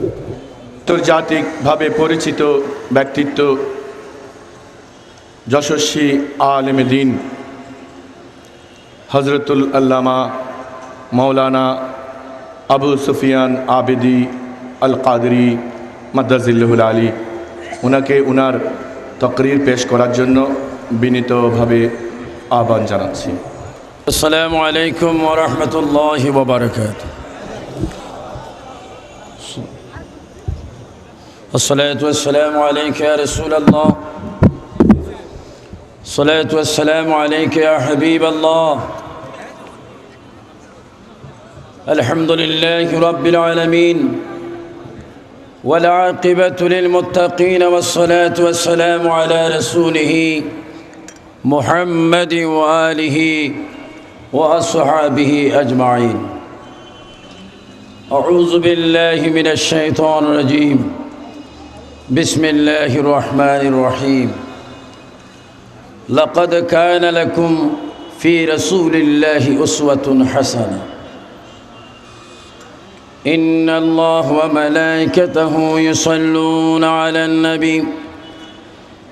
আন্তর্জাতিকভাবে পরিচিত ব্যক্তিত্ব যশস্বী আলমদিন হজরতুল আল্লামা মৌলানা আবু সুফিয়ান আবেদি আল কাদরি মাদ্দাজিল্লুল আলী। ওনাকে ওনার তকরির পেশ করার জন্য বিনীতভাবে আহ্বান জানাচ্ছি। আসসালামু আলাইকুম ওরহমতুল্লাহ বাবরকাত الصلاة والسلام عليك يا رسول الله. الصلاة والسلام عليك يا حبيب الله. الحمد لله رب العالمين. والعاقبة للمتقين والصلاة والسلام على رسوله محمد وآله وأصحابه أجمعين. أعوذ بالله من الشيطان الرجيم. بسم الله الرحمن الرحيم. لقد كان لكم في رسول الله أسوة حسنة. إن الله وملائكته يصلون على النبي.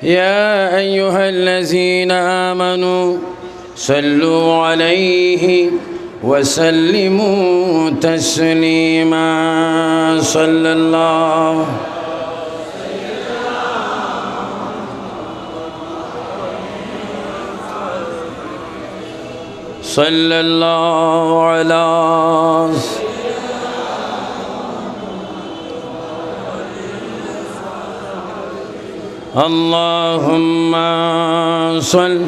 يا أيها الذين آمنوا صلوا عليه وسلموا تسليما. صلى الله صلى الله على اللهم صل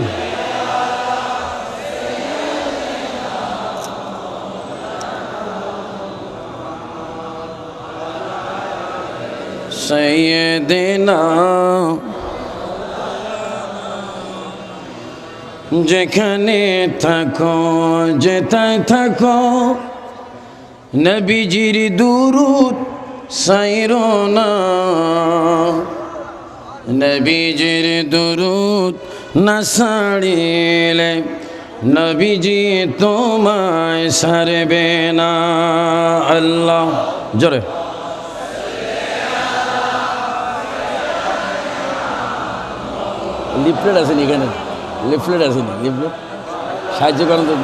سيدنا যেখানে থাকো, যেথায় থাকো, নবীজির দুরুদ সাইরো নবীজির দুরুদ না সাড়িলে নবীজি তোমায় সারবে না। আল্লাহ, জোরে। লিফলেট আছে এখানে। লিফলেট আছে নি, লিফলেট? সাহায্য করেন তো।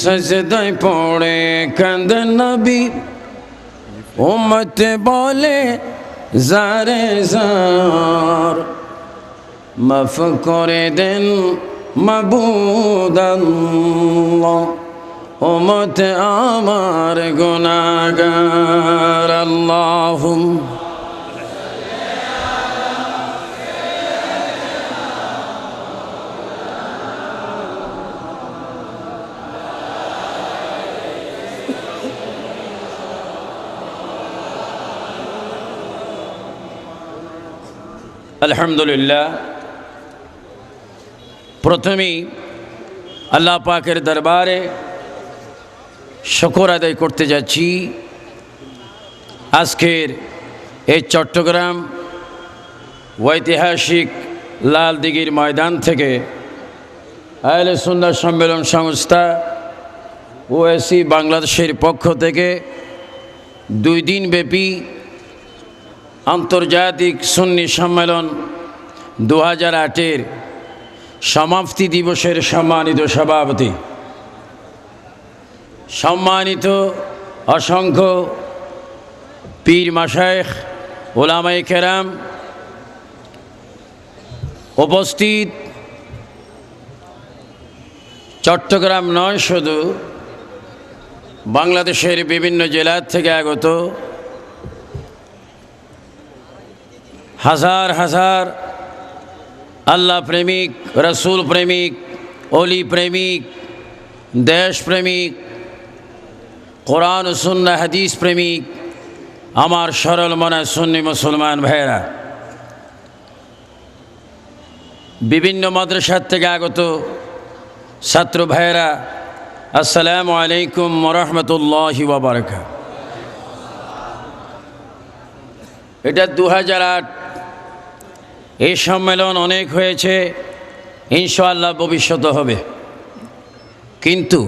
সজদায় পড়ে কান্দ নবী, উম্মত বলে জারে জার মাফ করে দেন মাবুদাল্লাহ উম্মত আমার গুনাহগার। আল্লাহুম আলহামদুলিল্লাহ প্রথমেই আল্লাহ পাকের দরবারে শকর আদায় করতে যাচ্ছি আজকের এই চট্টগ্রাম ঐতিহাসিক লাল দিঘির ময়দান থেকে আহলে সুন্দর সম্মেলন সংস্থা ওএসি বাংলাদেশের পক্ষ থেকে দুই দিন ব্যাপী আন্তর্জাতিক সুন্নি সম্মেলন দু হাজার আটের সমাপ্তি দিবসের সম্মানিত সভাপতি। সম্মানিত অসংখ্য পীর মাসায়েখ ওলামাই কেরাম উপস্থিত চট্টগ্রাম নয় শুধু বাংলাদেশের বিভিন্ন জেলার থেকে আগত হাজার হাজার আল্লাহ প্রেমিক, রসুল প্রেমিক অলি প্রেমিক, দেশ প্রেমিক, কোরআন সুন্না হাদিস প্রেমিক আমার সরল মনে সুন্নি মুসলমান ভাইয়েরা, বিভিন্ন মাদ্রাসার থেকে আগত ছাত্র ভাইয়েরা, আসসালামু আলাইকুম রহমতুল্লাহি বাবারকা এটা দু হাজার আট, এই সম্মেলন অনেক হয়েছে, ইনশাআল্লাহ ভবিষ্যতে হবে। কিন্তু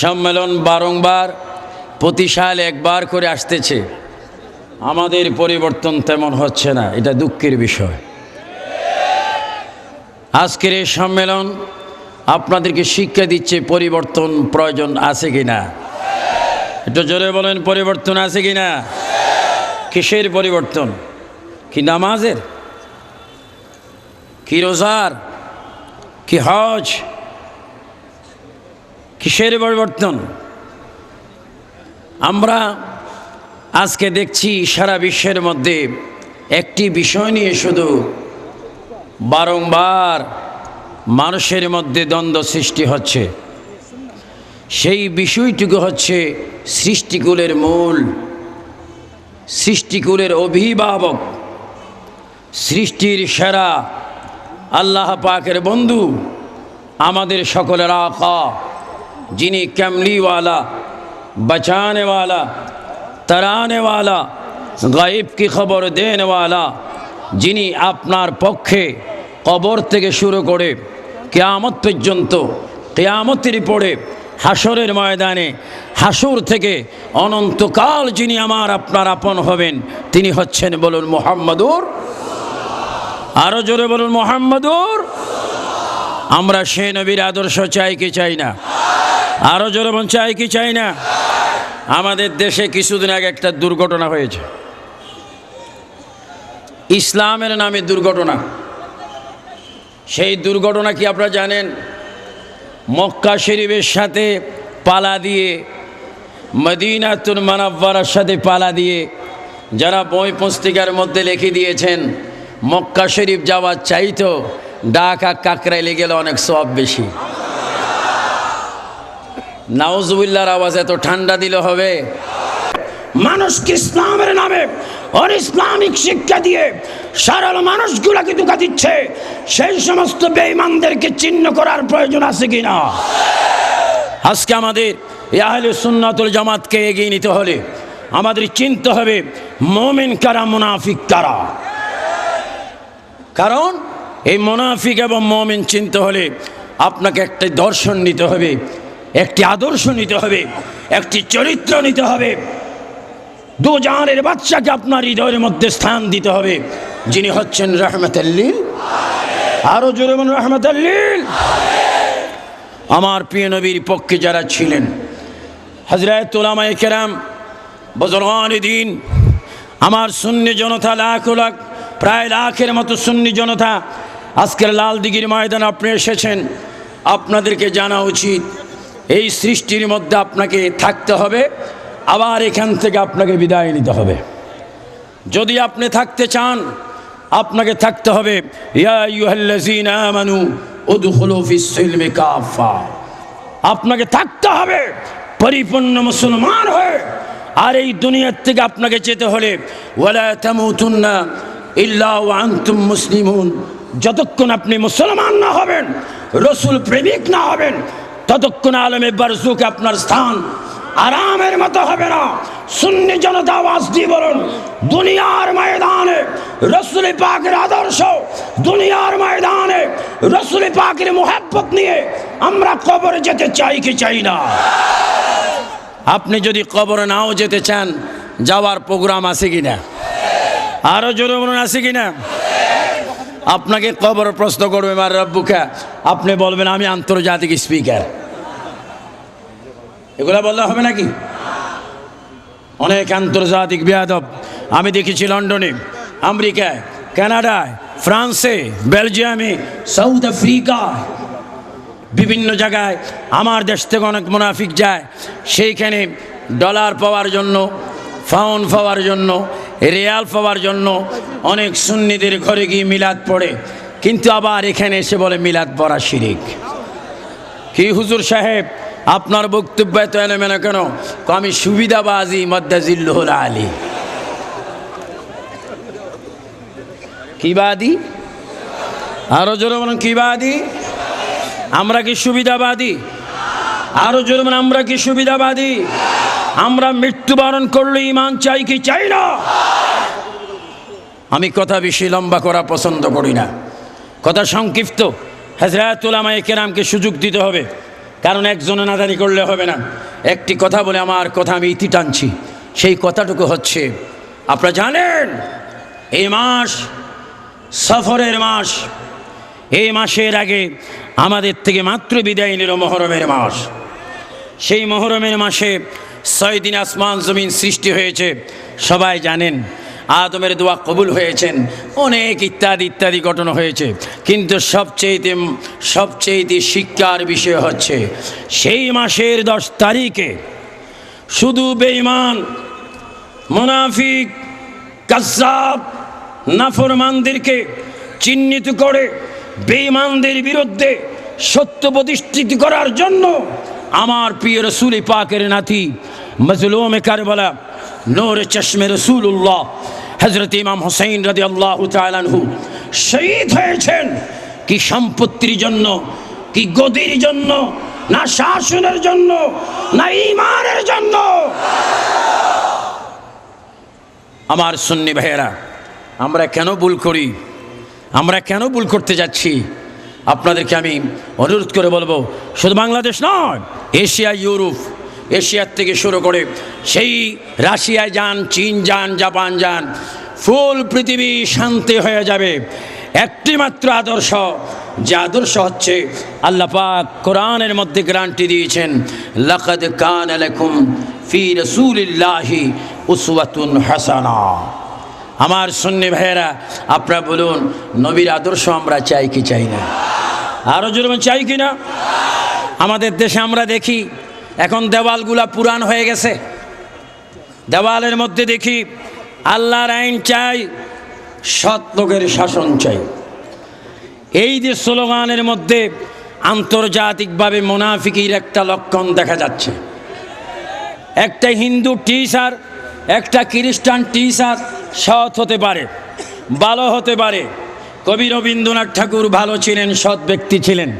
সম্মেলন বারংবার প্রতি সাল একবার করে আসতেছে। আমাদের পরিবর্তন তেমন হচ্ছে না, এটা দুঃখের বিষয়। আজকের এই সম্মেলন আপনাদেরকে শিক্ষা দিচ্ছে পরিবর্তন প্রয়োজন আছে কি না একটু জোরে বলেন, পরিবর্তন আছে কি না কিসের পরিবর্তন? কি নামাজের? কি রোজার? কি হজ? কিসের পরিবর্তন? আমরা আজকে দেখছি সারা বিশ্বের মধ্যে একটি বিষয় নিয়ে শুধু বারংবার মানুষের মধ্যে দ্বন্দ্ব সৃষ্টি হচ্ছে। সেই বিষয়টুকু হচ্ছে সৃষ্টিকুলের মূল, সৃষ্টিকুলের অভিভাবক, সৃষ্টির সেরা আল্লাহ পাকের বন্ধু আমাদের সকলের আকা, যিনি ক্যামলিওয়ালা বাঁচানেওয়ালা তারানে ওয়ালা গাইব কি খবর দেনওয়ালা যিনি আপনার পক্ষে কবর থেকে শুরু করে কেয়ামত পর্যন্ত, কেয়ামতের পড়ে হাসরের ময়দানে হাসুর থেকে অনন্তকাল যিনি আমার, আপনার আপন হবেন, তিনি হচ্ছেন বলুন মোহাম্মদুর আরও জোরে বলুন মোহাম্মদুর আমরা সে নবীর আদর্শ চাই কি চাই না? আরও জোরে বলুন চাই কি চাই না? আমাদের দেশে কিছুদিন আগে একটা দুর্ঘটনা হয়েছে। ইসলামের নামে দুর্ঘটনা। সেই দুর্ঘটনা কি আপনারা জানেন? মক্কা শরীফের সাথে পালা দিয়ে, মদিনাতুল মানাব্বারার সাথে পালা দিয়ে যারা বই পুস্তিকার মধ্যে লিখে দিয়েছেন, মক্কা শরীফ যাওয়ার চাইতো ডাকা কাকরাইলে গেলে অনেক সব বেশি। নাউজুবিল্লার আওয়াজ এত ঠান্ডা দিলে হবে। মানুষকে ইসলামের নামে অন ইসলামিক শিক্ষা দিয়ে সারাল মানুষগুলাকে দুঃখা দিচ্ছে? সেই সমস্ত বেঈমানদেরকে চিহ্ন করার প্রয়োজন আছে কিনা? আজকে আমাদের ইয়াহলে সুন্নাতুল জামাতকে এগিয়ে নিতে হলে আমাদের চিনতে হবে মোমেন কারা, মুনাফিক কারা? কারণ এই মোনাফিক এবং মমিন চিনতে হলে আপনাকে একটা দর্শন নিতে হবে। একটি আদর্শ নিতে হবে, একটি চরিত্র নিতে হবে। দু জাহানের বাচ্চাকে আপনার হৃদয়ের মধ্যে স্থান দিতে হবে, যিনি হচ্ছেন রহমতাল্লিল। আরও জোরে বলুন, রহমতাল্লিল। আমার প্রিয় নবীর পক্ষে যারা ছিলেন হজরত ওলামায়ে কেরাম বজরগান দিন আমার শূন্য জনতা লাখ লাখ, প্রায় লাখের মতো সুন্নি জনতা আজকের লাল দিঘির ময়দান আপনি এসেছেন। আপনাদেরকে জানা উচিত এই সৃষ্টির মধ্যে আপনাকে থাকতে হবে, আবার এখান থেকে আপনাকে বিদায় নিতে হবে। যদি আপনি থাকতে চান, আপনাকে থাকতে হবে আপনাকে থাকতে হবে, পরিপূর্ণ মুসলমান হয়ে, আর এই দুনিয়ার থেকে আপনাকে যেতে হলে মুসলিমুন। যতক্ষণ আপনি মুসলমান না হবেন, রসুল প্রেমিক না হবেন ততক্ষণ আলমে বারজুকে আপনার স্থান। আরামের মতো হবে না। সুন্নি জনতা আওয়াজ দিয়ে বলুন, দুনিয়ার ময়দানে রসুল পাকের আদর্শ, দুনিয়ার ময়দানে রসুল পাকের মোহাব্বত নিয়ে আমরা কবরে যেতে চাই কি চাই না? আপনি যদি কবরে নাও যেতে চান, যাওয়ার প্রোগ্রাম আছে কিনা? আরও জোরে বলুন, আছে কিনা? আপনাকে কবর প্রশ্ন করবে, মার রব্বুকা। আপনি বলবেন, আমি আন্তর্জাতিক স্পিকার এগুলা বললে হবে নাকি? অনেক আন্তর্জাতিক বেয়াদব। আমি দেখেছি লন্ডনে, আমেরিকায়, কানাডায়, ফ্রান্সে, বেলজিয়ামে, সাউথ আফ্রিকা বিভিন্ন জায়গায় আমার দেশ থেকে অনেক মুনাফিক যায়। সেইখানে ডলার পাওয়ার জন্য ফাউন্ড পাওয়ার জন্য, রিয়াল পাওয়ার জন্য অনেক সুন্নিদের ঘরে গিয়ে মিলাদ পড়ে। কিন্তু আবার এখানে এসে বলে মিলাদ পড়া শিরিক। কি হুজুর সাহেব? আপনার বক্তব্য এত এলোমেলো কেন? তো আমি সুবিধাবাজি মদ্দাজিল্লুল আলী। কি বাদি? আরও জোরে বলুন, কি বাদি? আমরা কি সুবিধাবাদী? আরও জোরে আমরা কি সুবিধাবাদী? আমরা মৃত্যুবরণ করলে ইমান চাই কি চাই না? আমি কথা বেশি লম্বা করা পছন্দ করি না। কথা সংক্ষিপ্ত। হাজরাতুল আমায় কেরামকে সুযোগ দিতে হবে। কারণ একজনে নাদানি করলে হবে না। একটি কথা বলে আমার কথা আমি ইতি টানছি। সেই কথাটুকু হচ্ছে, আপনারা জানেন, এই মাস, সফরের মাস, এই মাসের আগে আমাদের থেকে মাত্র বিদায় নিল মহরমের মাস। সেই মহরমের মাসে ছয় দিন আসমান জমিন সৃষ্টি হয়েছে। সবাই জানেন আদমের দোয়া কবুল হয়েছেন। অনেক ইত্যাদি ইত্যাদি ঘটনা হয়েছে। কিন্তু সবচেয়েতে সবচেয়েতে শিক্ষার বিষয় হচ্ছে, সেই মাসের দশ তারিখে শুধু বেঈমান, মুনাফিক, কাজ্জাব, নাফরমানদেরকে চিহ্নিত করে বেঈমানদের বিরুদ্ধে সত্য প্রতিষ্ঠিত করার জন্য আমার প্রিয় রসুল পাকের নাতি মজলুম কারবালা, নূর চশমে রসুল্লাহ হজরত ইমাম হোসেন রাদি আল্লাহ তালানহু শহীদ হয়েছেন। কি সম্পত্তির জন্য, কি গদির জন্য, না শাসনের জন্য, না ইমানের জন্য? আমার সুন্নি ভাইয়েরা, আমরা কেন ভুল করি? আমরা কেন ভুল করতে যাচ্ছি? আপনাদেরকে আমি অনুরোধ করে বলব, শুধু বাংলাদেশ নয়, এশিয়া, ইউরোপ এশিয়ার থেকে শুরু করে সেই রাশিয়ায় যান, চীন যান, জাপান যান, ফুল পৃথিবী শান্তি হয়ে যাবে। একটি মাত্র আদর্শ, যে আদর্শ হচ্ছে আল্লাহ পাক কোরআনের মধ্যে গ্যারান্টি দিয়েছেন, লাকাদ কান আলাইকুম ফি রাসূলিল্লাহি উসওয়াতুন হাসানা। আমার সুন্নি ভাইয়েরা, আপনারা বলুন, নবীর আদর্শ আমরা চাই কি চাই না? আরও জোর চাই কি না? আমাদের দেশে আমরা দেখি এখন দেওয়ালগুলা পুরান হয়ে গেছে। দেওয়ালের মধ্যে দেখি আল্লাহর আইন চাই, সৎ লোকের শাসন চাই। এই যে স্লোগানের মধ্যে আন্তর্জাতিকভাবে মোনাফিকির একটা লক্ষণ দেখা যাচ্ছে। একটা হিন্দু টিচার, একটা খ্রিস্টান টিচার সৎ হতে পারে, ভালো হতে পারে। কবি রবীন্দ্রনাথ ঠাকুর ভালো ছিলেন, সৎ ব্যক্তি ছিলেন।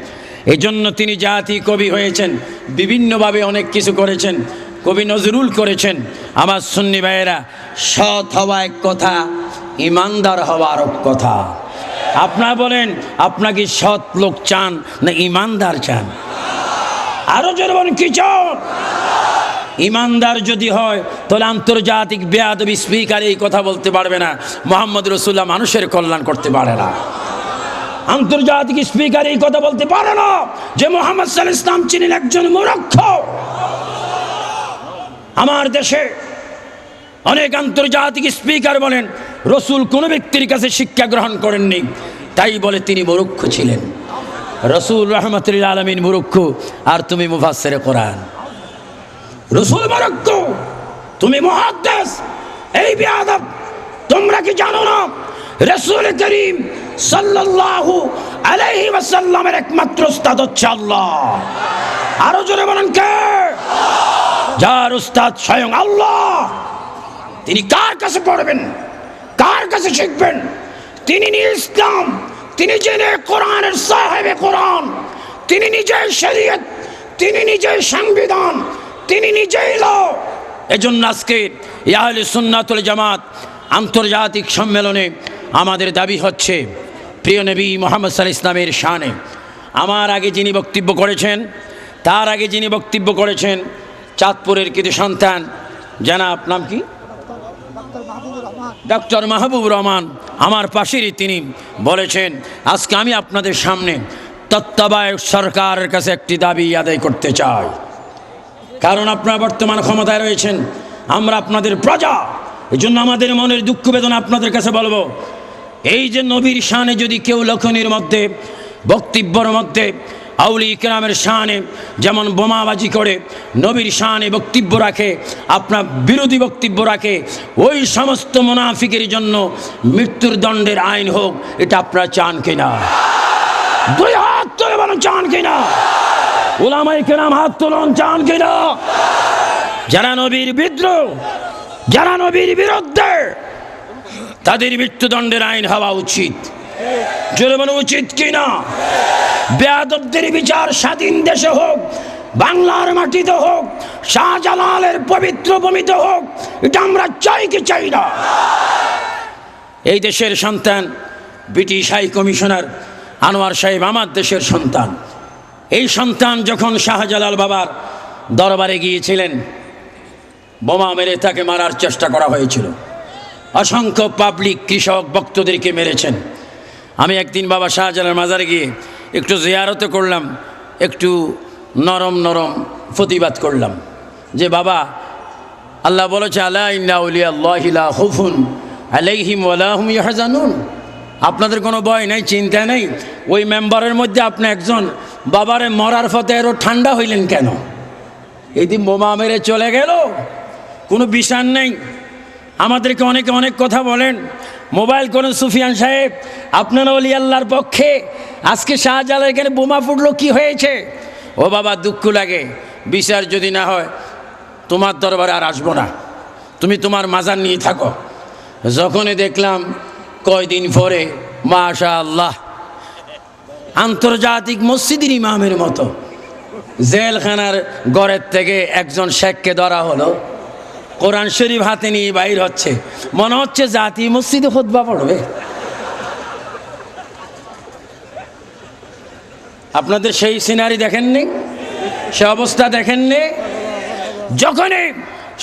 এজন্য তিনি জাতি কবি হয়েছেন, বিভিন্নভাবে অনেক কিছু করেছেন, কবি নজরুল করেছেন। আমার সুন্নি ভাইয়েরা, সৎ হওয়া এক কথা, ইমানদার হওয়া আর এক কথা। আপনারা বলেন আপনাকে সৎ লোক চান না ইমানদার চান? আরও জোর বলেন, কি চান? ইমানদার যদি হয়, তাহলে আন্তর্জাতিক বেয়াদবি স্পিকার এই কথা বলতে পারবে না। মোহাম্মদ রসুল্লাহ মানুষের কল্যাণ করতে পারে না। আন্তর্জাতিক স্পিকার এই কথা বলতে পারে না যে মোহাম্মদ সাল ইসলাম ছিলেন একজন মুরক্ষ আমার দেশে অনেক আন্তর্জাতিক স্পিকার বলেন, রসুল কোনো ব্যক্তির কাছে শিক্ষা গ্রহণ করেননি, তাই বলে তিনি মুরক্ষ ছিলেন। রসুল রহমতুল্লাহ আলমিন মুরক্ষ আর তুমি মুফাসের কোরআন। রসুল মরক্ষ তুমি মহাদ্দেশ এই বিয়াদব তোমরা কি জানো না রসুল করিম সাল্লাল্লাহু আলাইহি ওয়াসাল্লামের একমাত্র উস্তাদ হচ্ছে আল্লাহ। আরও জোরে বলেন কে? যার উস্তাদ স্বয়ং আল্লাহ। তিনি কার কাছে পড়বেন? কার কাছে শিখবেন? তিনি ইসলাম তিনি জেনে কোরআনের সাহেবে কোরআন, তিনি নিজে শরীয়ত, তিনি নিজে সংবিধান, তিনি নিজেই লো। এজন্য আজকে ইয়াহলে সুন্নাতুল জামাত আন্তর্জাতিক সম্মেলনে আমাদের দাবি হচ্ছে, প্রিয় নবী মোহাম্মদ সাল ইসলামের শানে, আমার আগে যিনি বক্তব্য করেছেন, তার আগে যিনি বক্তব্য করেছেন চাঁদপুরের কিছু সন্তান, জানাব নাম কি? ডক্টর মাহবুব রহমান, আমার পাশেরই তিনি বলেছেন, আজকে আমি আপনাদের সামনে তত্ত্বাবধায়ক সরকারের কাছে একটি দাবি আদায় করতে চাই। কারণ আপনারা বর্তমান ক্ষমতায় রয়েছেন, আমরা আপনাদের প্রজা এই জন্য আমাদের মনের দুঃখ বেদনা আপনাদের কাছে বলব। এই যে নবীর শানে যদি কেউ লক্ষণের মধ্যে, বক্তব্যর মধ্যে, আউলি ইকরামের শানে যেমন বোমাবাজি করে, নবীর শানে বক্তব্য রাখে, আপনার বিরোধী বক্তব্য রাখে, ওই সমস্ত মুনাফিকের জন্য মৃত্যুর দণ্ডের আইন হোক, এটা আপনারা চান কিনা? দুই হাত তুলে চান কিনা? ওলামাই কেরাম হাত তুলন, চান কিনা? যারা নবীর বিদ্রোহ, যারা নবীর বিরুদ্ধে তাদের মৃত্যুদণ্ডের আইন হওয়া উচিত। জোরে বলা উচিত কিনা? বেয়াদবদের বিচার স্বাধীন দেশে হোক, বাংলার মাটিতে হোক, শাহজালালের পবিত্র ভূমিতে হোক, এটা আমরা চাই কি চাই না? এই দেশের সন্তান ব্রিটিশ হাই কমিশনার আনোয়ার সাহেব আমার দেশের সন্তান। এই সন্তান যখন শাহজালাল বাবার দরবারে গিয়েছিলেন, বোমা মেরে তাকে মারার চেষ্টা করা হয়েছিল। অসংখ্য পাবলিক কৃষক ভক্তদেরকে মেরেছেন। আমি একদিন বাবা শাহজালাল মাজারে গিয়ে একটু জিয়ারত করলাম, একটু নরম নরম প্রতিবাদ করলাম। যে বাবা, আল্লাহ বলেছে আল্লাহ ইন্না হুফুন আপনাদের কোনো ভয় নাই, চিন্তা নেই? ওই মেম্বারের মধ্যে আপনি একজন, বাবারে মরার ফতে আরও ঠান্ডা হইলেন কেন? এই দিন বোমা মেরে চলে গেল, কোনো বিষান নেই। আমাদেরকে অনেকে অনেক কথা বলেন। মোবাইল করেন সুফিয়ান সাহেব, আপনারা অলি আল্লাহর পক্ষে। আজকে শাহজালাল এখানে বোমা ফুটলো, কি হয়েছে? ও বাবা, দুঃখ লাগে। বিচার যদি না হয়, তোমার দরবারে আর আসব না। তুমি তোমার মাজার নিয়ে থাকো। যখনই দেখলাম কয়দিন পরে মাশা আল্লাহ আন্তর্জাতিক মসজিদের ইমামের মতো। জেলখানার গড়ের থেকে একজন শেখকে ধরা হলো। কোরআন শরীফ হাতে নিয়ে বাইর হচ্ছে। মনে হচ্ছে জাতি মসজিদে খুতবা পড়বে। আপনাদের সেই সিনারি দেখেননি? সে অবস্থা দেখেননি? যখনই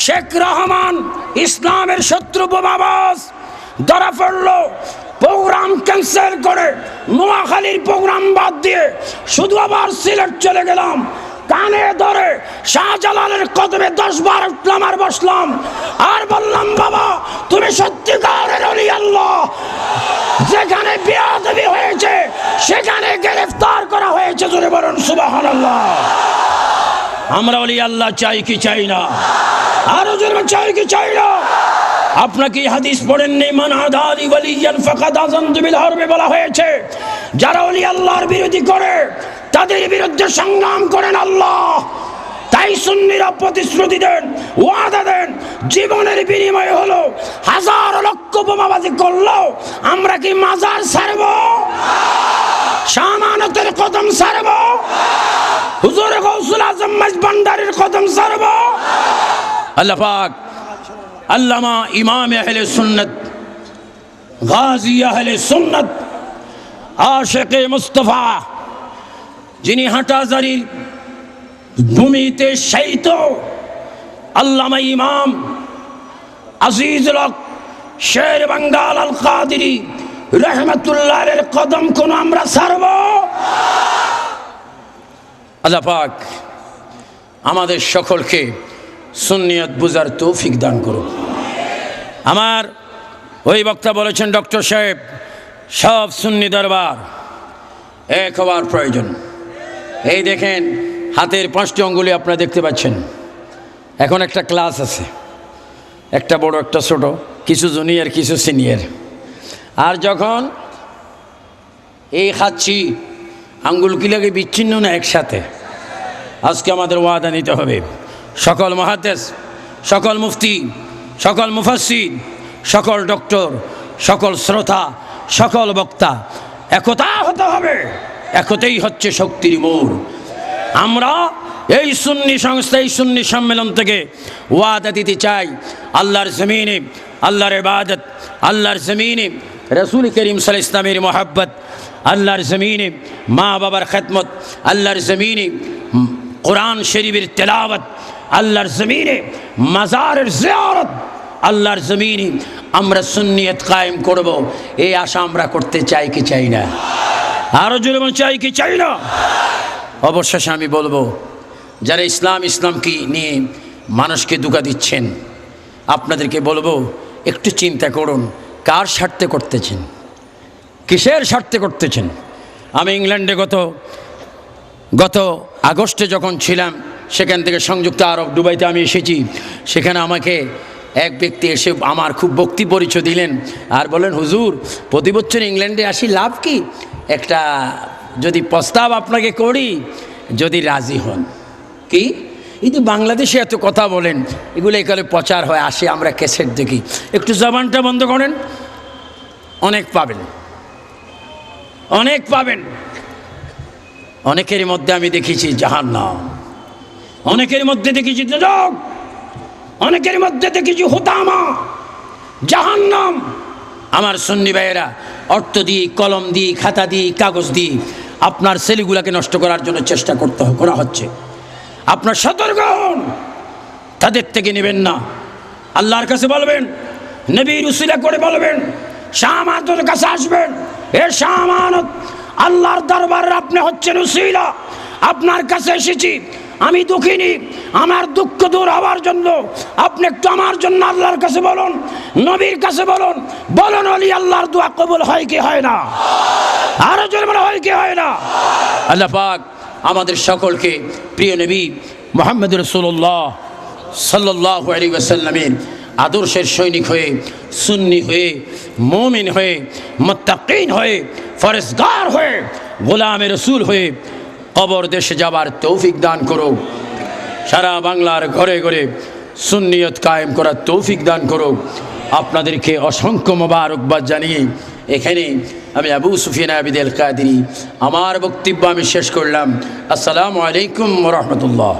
শেখ রহমান ইসলামের শত্রু বোমাবাস ধরা পড়ল, প্রোগ্রাম ক্যান্সেল করে নোয়াখালীর প্রোগ্রাম বাদ দিয়ে শুধু আবার সিলেট চলে গেলাম। কানে ধরে শাহজালালের কদমে দশ বার উঠলাম বসলাম। আর বললাম, বাবা, তুমি সত্যিকারের অলি আল্লাহ। যেখানে বিয়াদবি হয়েছে, সেখানে গ্রেফতার করা হয়েছে, জোরে বলুন, সুবহানাল্লাহ। আমরা বলি আল্লাহ চাই কি চাই না? আরও জোরে চাই কি চাই না? আপনাকে হাদিস পড়েননি? মান আদালি ফাকাদ বিল হয়েছে। যারা ওলি আল্লাহর বিরোধী করে তাদের বিরুদ্ধে সংগ্রাম করেন আল্লাহ। তাই সুন্নিরা প্রতিশ্রুতি দেন, ওয়াদা দেন, জীবনের বিনিময়ে হলো হাজার লক্ষ বোমাবাজি করল আমরা কি মাজার ছাড়ব? সামানতের কদম ছাড়ব? হুজুর গৌসুল আজম ভান্ডারের কদম ছাড়ব? আল্লাহ পাক আল্লামা ইমাম আহলে সুন্নত, গাজী আহলে সুন্নত আশেকে মুস্তফা যিনি হাঁটাজারির ভূমিতে শায়িত আল্লামা ইমাম আজিজুল হক, শের বাঙ্গাল আল কাদিরি রহমতুল্লাহের কদম কোন আমরা ছাড়ব? আল্লাহ পাক আমাদের সকলকে সুন্নিয়ত বুঝার তৌফিক দান করুন। আমার ওই বক্তা বলেছেন, ডক্টর সাহেব, সব সুন্নি দরবার এক হওয়ার প্রয়োজন। এই দেখেন, হাতের পাঁচটি অঙ্গুলি আপনারা দেখতে পাচ্ছেন। এখন একটা ক্লাস আছে। একটা বড়, একটা ছোট, কিছু জুনিয়র, কিছু সিনিয়র। আর যখন এই খাচ্ছি আঙ্গুলকি লাগে বিচ্ছিন্ন না একসাথে, আজকে আমাদের ওয়াদা নিতে হবে। সকল মহাদেশ সকল মুফতি, সকল মুফাসির সকল ডক্টর, সকল শ্রোতা, সকল বক্তা, একতা হতে হবে। একতেই হচ্ছে শক্তির মোড়। আমরা এই সুন্নি সংস্থা, এই সুন্নি সম্মেলন থেকে ওয়াদা দিতে চাই। আল্লাহর জমিনে, আল্লাহর ইবাদত, আল্লাহর জমিনে রসুল করিম সাল ইসলামের মোহাব্বত, আল্লাহর জমিনে মা বাবার খেদমত, আল্লাহর জমিনে কোরআন শরীফের তেলাওয়াত, আল্লাহর জমিনে মাজারের জিয়ারত, আল্লাহর জমিনে আমরা সুন্নিয়ত কায়েম করব। এই আশা আমরা করতে চাই কি চাই না? আরও জোরে চাই কি? চাই না। অবশেষে আমি বলব, যারা ইসলাম, ইসলামকে নিয়ে মানুষকে দুকা দিচ্ছেন, আপনাদেরকে বলব, একটু চিন্তা করুন, কার স্বার্থে করতেছেন? কিসের স্বার্থে করতেছেন? আমি ইংল্যান্ডে গত গত আগস্টে যখন ছিলাম, সেখান থেকে সংযুক্ত আরব দুবাইতে আমি এসেছি। সেখানে আমাকে এক ব্যক্তি এসে আমার খুব ভক্তি পরিচয় দিলেন। আর বলেন হুজুর, প্রতি বছর ইংল্যান্ডে আসি, লাভ কি? একটা যদি প্রস্তাব আপনাকে করি, যদি রাজি হন। কি? যে বাংলাদেশে এত কথা বলেন, এগুলো এখানে প্রচার হয়, আসে, আমরা ক্যাসেট দেখি। একটু জবানটা বন্ধ করেন, অনেক পাবেন। অনেক পাবেন। অনেকের মধ্যে আমি দেখেছি জাহান নাম অনেকের মধ্যে দেখেছি দোজক অনেকের মধ্যে দেখেছি হুতামা। জাহান্নাম। আমার সন্নি ভাইয়েরা অর্থ দিই, কলম দিই, খাতা দিই, কাগজ দিই। আপনার ছেলেগুলাকে নষ্ট করার জন্য চেষ্টা করতে করা হচ্ছে। আপনার সতর্ক হন। তাদের থেকে নেবেন না। আল্লাহর কাছে বলবেন নবীর উসিলা করে বলবেন শাহমানতের কাছে আসবেন। এ শাহমানত আল্লাহর দরবারে আপনি হচ্ছেন উসিলা আপনার কাছে এসেছি। আমি দুঃখিনী, আমার দুঃখ দূর হওয়ার জন্য আপনি একটু আমার জন্য আল্লাহর কাছে বলুন, নবীর কাছে বলুন বলুন অলি, আল্লাহর দোয়া কবুল হয় কি হয় না? আরও বলা হয় কি হয় না? আল্লাহ পাক আমাদের সকলকে প্রিয় নবী মোহাম্মদ রসুল্লাহ সাল্লাহ আলী আদর্শের সৈনিক হয়ে, সুন্নি হয়ে, মমিন হয়ে, মত্তাকিন হয়ে ফরেজগার হয়ে গোলামে রসুল হয়ে কবর দেশে যাবার তৌফিক দান করো সারা বাংলার ঘরে ঘরে সুন্নিয়ত কায়েম করার তৌফিক দান করো আপনাদেরকে অসংখ্য মোবারকবাদ জানিয়ে এখানে আমি আবু সুফিয়ান আবিদ আল কাদিরি আমার বক্তব্য আমি শেষ করলাম। আসসালামু আলাইকুম রহমতুল্লাহ।